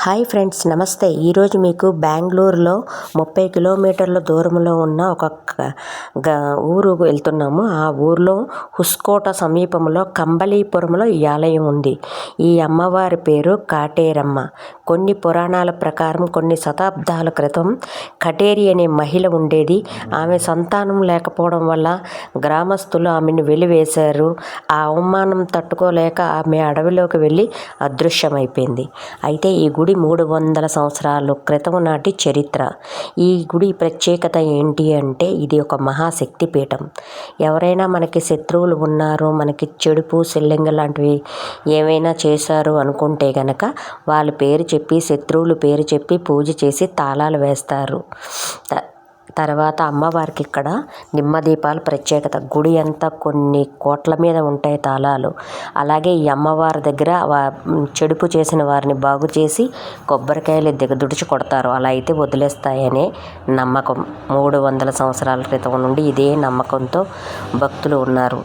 Hi friends నమస్తే. ఈరోజు మీకు బెంగళూరులో ముప్పై కిలోమీటర్ల దూరంలో ఉన్న ఒక గ- ఊరు వెళ్తున్నాము. ఆ ఊర్లో హుస్కోట సమీపంలో కంబళీపురంలో ఈ ఆలయం ఉంది. ఈ అమ్మవారి పేరు కాటేరమ్మ. కొన్ని పురాణాల ప్రకారం కొన్ని శతాబ్దాల క్రితం కటేరి అనే మహిళ ఉండేది. ఆమె సంతానం లేకపోవడం వల్ల గ్రామస్తులు ఆమెను వెలివేశారు. ఆ అవమానం తట్టుకోలేక ఆమె అడవిలోకి వెళ్ళి అదృశ్యమైపోయింది. అయితే ఈ గుడి మూడు వందల సంవత్సరాల క్రితం నాటి చరిత్ర. ఈ గుడి ప్రత్యేకత ఏంటి అంటే ఇది ఒక మహాశక్తి పీఠం ఎవరైనా మనకి శత్రువులు ఉన్నారు మనకి చెడుపు సెల్లింగ లాంటివి ఏమైనా చేశారు అనుకుంటే గనక వాళ్ళ పేరు చెప్పి శత్రువులు పేరు చెప్పి పూజ చేసి తాళాలు వేస్తారు. తర్వాత అమ్మవారికి ఇక్కడ నిమ్మదీపాలు ప్రత్యేకత. గుడి అంతా కొన్ని కోట్ల మీద ఉంటాయి తాళాలు. అలాగే ఈ అమ్మవారి దగ్గర చెడుపు చేసిన వారిని బాగు చేసి కొబ్బరికాయలు దిగదుడిచి కొడతారు. అలా అయితే వదిలేస్తాయనే నమ్మకం. మూడు వందల సంవత్సరాల క్రితం నుండి ఇదే నమ్మకంతో భక్తులు ఉన్నారు.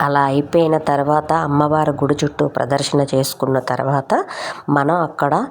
అలా అయిపోయిన తర్వాత అమ్మవారి గుడి చుట్టూ ప్రదర్శన చేసుకున్న తర్వాత మనం అక్కడ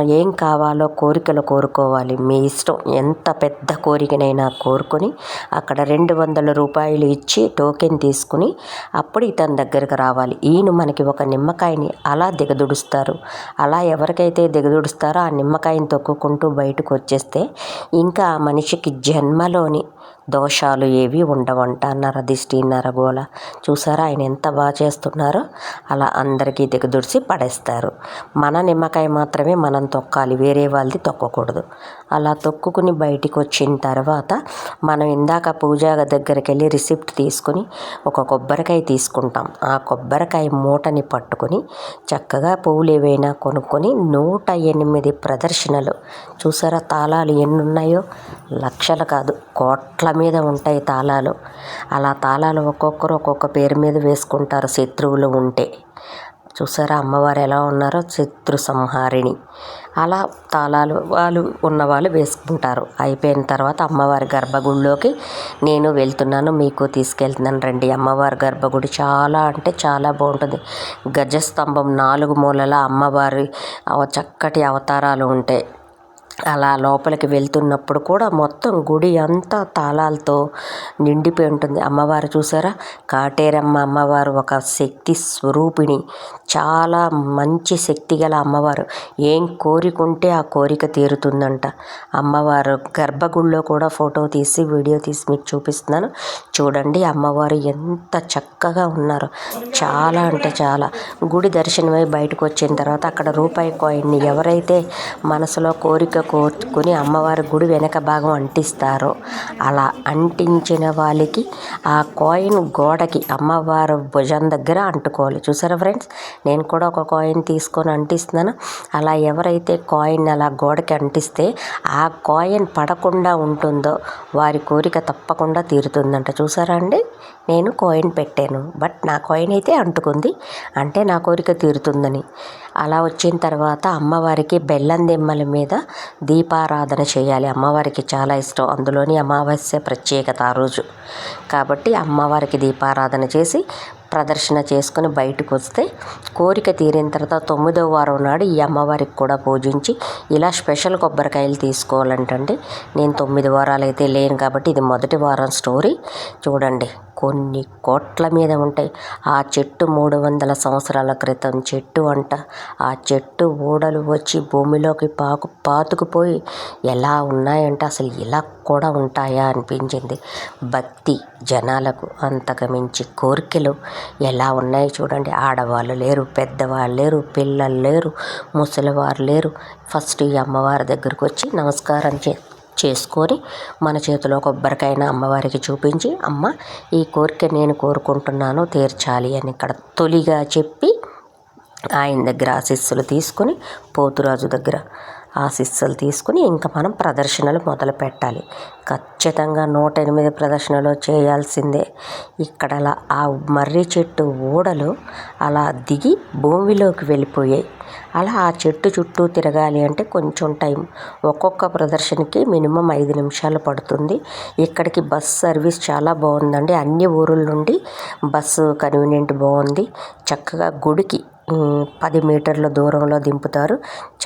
ఏం కావాలో కోరికలు కోరుకోవాలి. మీ ఇష్టం. ఎంత పెద్ద కోరికనైనా కోరుకొని అక్కడ రెండు వందల రూపాయలు ఇచ్చి టోకెన్ తీసుకుని అప్పుడు ఇతని దగ్గరకు రావాలి. ఈయన మనకి ఒక నిమ్మకాయని అలా దిగదుడుస్తారు. అలా ఎవరికైతే దిగదుడుస్తారో ఆ నిమ్మకాయని తొక్కుకుంటూ బయటకు వచ్చేస్తే ఇంకా ఆ మనిషికి జన్మలోని దోషాలు ఏవి ఉండవంట. నరదిష్టి నరగోళ చూసారా ఆయన ఎంత బాగా చేస్తున్నారో? అలా అందరికీ దిగదుడిసి పడేస్తారు. మన నిమ్మకాయ మాత్రమే మనం తొక్కాలి. వేరే వాళ్ళది తొక్కకూడదు. అలా తొక్కుకుని బయటికి వచ్చిన తర్వాత మనం ఇందాక పూజా దగ్గరికి వెళ్ళి రిసిప్ట్ తీసుకుని ఒక కొబ్బరికాయ తీసుకుంటాం. ఆ కొబ్బరికాయ మూటని పట్టుకొని చక్కగా పువ్వులు ఏవైనా కొనుక్కొని నూట ఎనిమిది ప్రదర్శనలు. చూసారా తాళాలు ఎన్ని ఉన్నాయో లక్షలు కాదు పట్ల మీద ఉంటాయి తాళాలు. అలా తాళాలు ఒక్కొక్కరు ఒక్కొక్క పేరు మీద వేసుకుంటారు శత్రువులు ఉంటే. చూసారా అమ్మవారు ఎలా ఉన్నారో? శత్రు సంహారిణి. అలా తాళాలు వాళ్ళు ఉన్నవాళ్ళు వేసుకుంటారు. అయిపోయిన తర్వాత అమ్మవారి గర్భగుడిలోకి నేను వెళ్తున్నాను మీకు తీసుకెళ్తున్నాను రండి. అమ్మవారి గర్భగుడి చాలా అంటే చాలా బాగుంటుంది. గజస్తంభం నాలుగు మూలల అమ్మవారి అవ- చక్కటి అవతారాలు ఉంటాయి. అలా లోపలికి వెళ్తున్నప్పుడు కూడా మొత్తం గుడి అంతా తాళాలతో నిండిపోయి ఉంటుంది. అమ్మవారు చూసారా? కాటేరమ్మ అమ్మవారు ఒక శక్తి స్వరూపిణి. చాలా మంచి శక్తి గల అమ్మవారు. ఏం కోరికుంటే ఆ కోరిక తీరుతుందంట. అమ్మవారు గర్భగుడిలో కూడా ఫోటో తీసి వీడియో తీసి మీకు చూపిస్తున్నాను. చూడండి అమ్మవారు ఎంత చక్కగా ఉన్నారు. చాలా అంటే చాలా. గుడి దర్శనమై బయటకు వచ్చిన తర్వాత అక్కడ రూపాయి కాయిన్ని ఎవరైతే మనసులో కోరిక కోరుకుని అమ్మవారి గుడి వెనక భాగం అంటిస్తారు. అలా అంటించిన వాళ్ళకి ఆ కాయిన్ గోడకి అమ్మవారి భుజం దగ్గర అంటుకోవాలి. చూసారా ఫ్రెండ్స్ నేను కూడా ఒక కాయిన్ తీసుకొని అంటిస్తున్నాను. అలా ఎవరైతే కాయిన్ అలా గోడకి అంటిస్తే ఆ కాయిన్ పడకుండా ఉంటుందో వారి కోరిక తప్పకుండా తీరుతుందంట. చూసారా అండి? నేను కాయిన్ పెట్టాను. బట్ నా కాయిన్ అయితే అంటుకుంది. అంటే నా కోరిక తీరుతుందని. అలా వచ్చిన తర్వాత అమ్మవారికి బెల్లం దిమ్మల మీద దీపారాధన చేయాలి. అమ్మవారికి చాలా ఇష్టం. అందులోని అమావాస్య ప్రత్యేకత ఆ రోజు. కాబట్టి అమ్మవారికి దీపారాధన చేసి ప్రదర్శన చేసుకుని బయటకు వస్తే కోరిక తీరిన తర్వాత తొమ్మిదవ వారం నాడు ఈ అమ్మవారికి కూడా పూజించి ఇలా స్పెషల్ కొబ్బరికాయలు తీసుకోవాలంటండి నేను తొమ్మిది వారాలు అయితే లేను కాబట్టి ఇది మొదటి వారం స్టోరీ. చూడండి. కొన్ని కోట్ల మీద ఉంటాయి. ఆ చెట్టు మూడు వందల సంవత్సరాల క్రితం చెట్టు అంట. ఆ చెట్టు ఊడలు వచ్చి భూమిలోకి పాకు పాతుకుపోయి ఎలా ఉన్నాయంటే? అసలు ఇలా కూడా ఉంటాయా అనిపించింది. భక్తి జనాలకు అంతకు మించి కోరికలు ఎలా ఉన్నాయి చూడండి. ఆడవాళ్ళు లేరు పెద్దవాళ్ళు లేరు పిల్లలు లేరు ముసలివారు లేరు. ఫస్ట్ ఈ అమ్మవారి దగ్గరకు వచ్చి నమస్కారం చే చేసుకొని మన చేతిలో కొబ్బరికాయన అమ్మవారికి చూపించి అమ్మ ఈ కోరిక నేను కోరుకుంటున్నాను తీర్చాలి అని ఇక్కడ తొలిగా చెప్పి ఆయన దగ్గర ఆశీస్సులు తీసుకొని పోతురాజు దగ్గర ఆశీస్సులు తీసుకుని ఇంకా మనం ప్రదర్శనలు మొదలు పెట్టాలి. ఖచ్చితంగా నూట ఎనిమిది ప్రదర్శనలు చేయాల్సిందే. ఇక్కడ అలా ఆ మర్రి చెట్టు ఊడలు అలా దిగి భూమిలోకి వెళ్ళిపోయాయి. అలా ఆ చెట్టు చుట్టూ తిరగాలి అంటే కొంచెం టైం. ఒక్కొక్క ప్రదర్శనకి మినిమం ఐదు నిమిషాలు పడుతుంది. ఇక్కడికి బస్ సర్వీస్ చాలా బాగుందండి. అన్ని ఊరుల నుండి బస్సు కన్వీనియంట్ బాగుంది. చక్కగా గుడికి పది మీటర్ల దూరంలో దింపుతారు.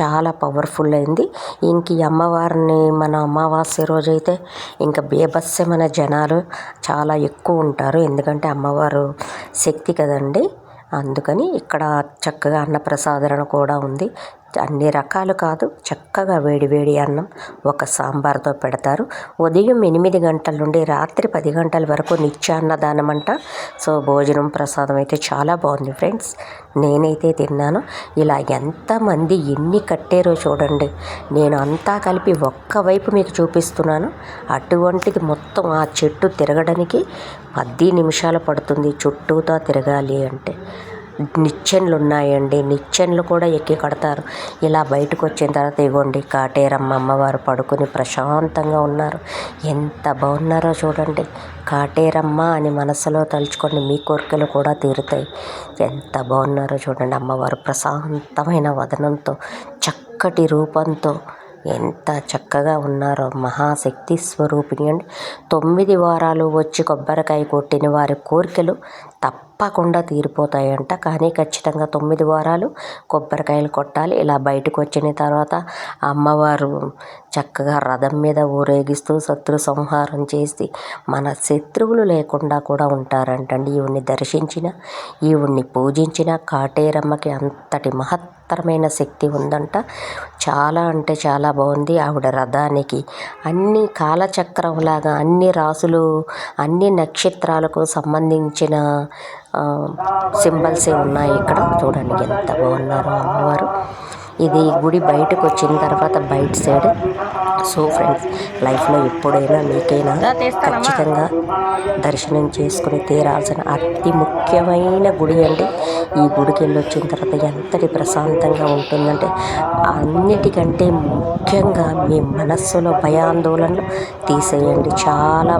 చాలా పవర్ఫుల్ అయింది. ఇంక ఈ అమ్మవారిని మన అమావాస్య రోజైతే ఇంకా బీభత్సమైన జనాలు చాలా ఎక్కువ ఉంటారు. ఎందుకంటే అమ్మవారు శక్తి కదండి. అందుకని ఇక్కడ చక్కగా అన్నప్రసాదన కూడా ఉంది. అన్ని రకాలు కాదు చక్కగా వేడివేడి అన్నం ఒక సాంబార్తో పెడతారు. ఉదయం ఎనిమిది గంటల నుండి రాత్రి పది గంటల వరకు నిత్యాన్నదానం అంట సో భోజనం ప్రసాదం అయితే చాలా బాగుంది ఫ్రెండ్స్. నేనైతే తిన్నాను. ఇలా ఎంతమంది ఎన్ని కట్టారో చూడండి. నేను అంతా కలిపి ఒక్కవైపు మీకు చూపిస్తున్నాను. అటువంటిది మొత్తం ఆ చెట్టు తిరగడానికి పది నిమిషాలు పడుతుంది చుట్టూతో తిరగాలి అంటే. నిచ్చెనలు ఉన్నాయండి నిచ్చెనలు కూడా ఎక్కి కడతారు. ఇలా బయటకు వచ్చిన తర్వాత ఇగోండి కాటేరమ్మ అమ్మవారు పడుకుని ప్రశాంతంగా ఉన్నారు. ఎంత బాగున్నారో చూడండి. కాటేరమ్మ అని మనసులో తలుచుకొని మీ కోరికలు కూడా తీరుతాయి. ఎంత బాగున్నారో చూడండి. అమ్మవారు ప్రశాంతమైన వదనంతో చక్కటి రూపంతో ఎంత చక్కగా ఉన్నారో మహాశక్తి స్వరూపిణి అండి. తొమ్మిది వారాలు వచ్చి కొబ్బరికాయ కొట్టిన వారి కోరికలు తప్పకుండా తీరిపోతాయంట. కానీ ఖచ్చితంగా తొమ్మిది వారాలు కొబ్బరికాయలు కొట్టాలి. ఇలా బయటకు వచ్చిన తర్వాత అమ్మవారు చక్కగా రథం మీద ఊరేగిస్తూ శత్రు సంహారం చేసి మన శత్రువులు లేకుండా కూడా ఉంటారంటండి. ఈవిడ్ని దర్శించిన ఈవిడ్ని పూజించిన కాటేరమ్మకి అంతటి మహత్తరమైన శక్తి ఉందంట. చాలా అంటే చాలా బాగుంది ఆవిడ రథానికి. అన్ని కాలచక్రంలాగా అన్ని రాసులు అన్ని నక్షత్రాలకు సంబంధించిన సింబల్సే ఉన్నాయి ఇక్కడ. చూడండి ఎంత బాగున్నారో అమ్మవారు. ఇది గుడి బయటకు వచ్చిన తర్వాత బయట సైడ్. సో ఫ్రెండ్స్ లైఫ్లో ఎప్పుడైనా మీకైనా ఖచ్చితంగా దర్శనం చేసుకుని తీరాల్సిన అతి ముఖ్యమైన గుడి అండి. ఈ గుడికి వెళ్ళి వచ్చిన తర్వాత ఎంతటి ప్రశాంతంగా ఉంటుందంటే అన్నిటికంటే ముఖ్యంగా మీ మనస్సులో భయాందోళనలు తీసేయండి. చాలా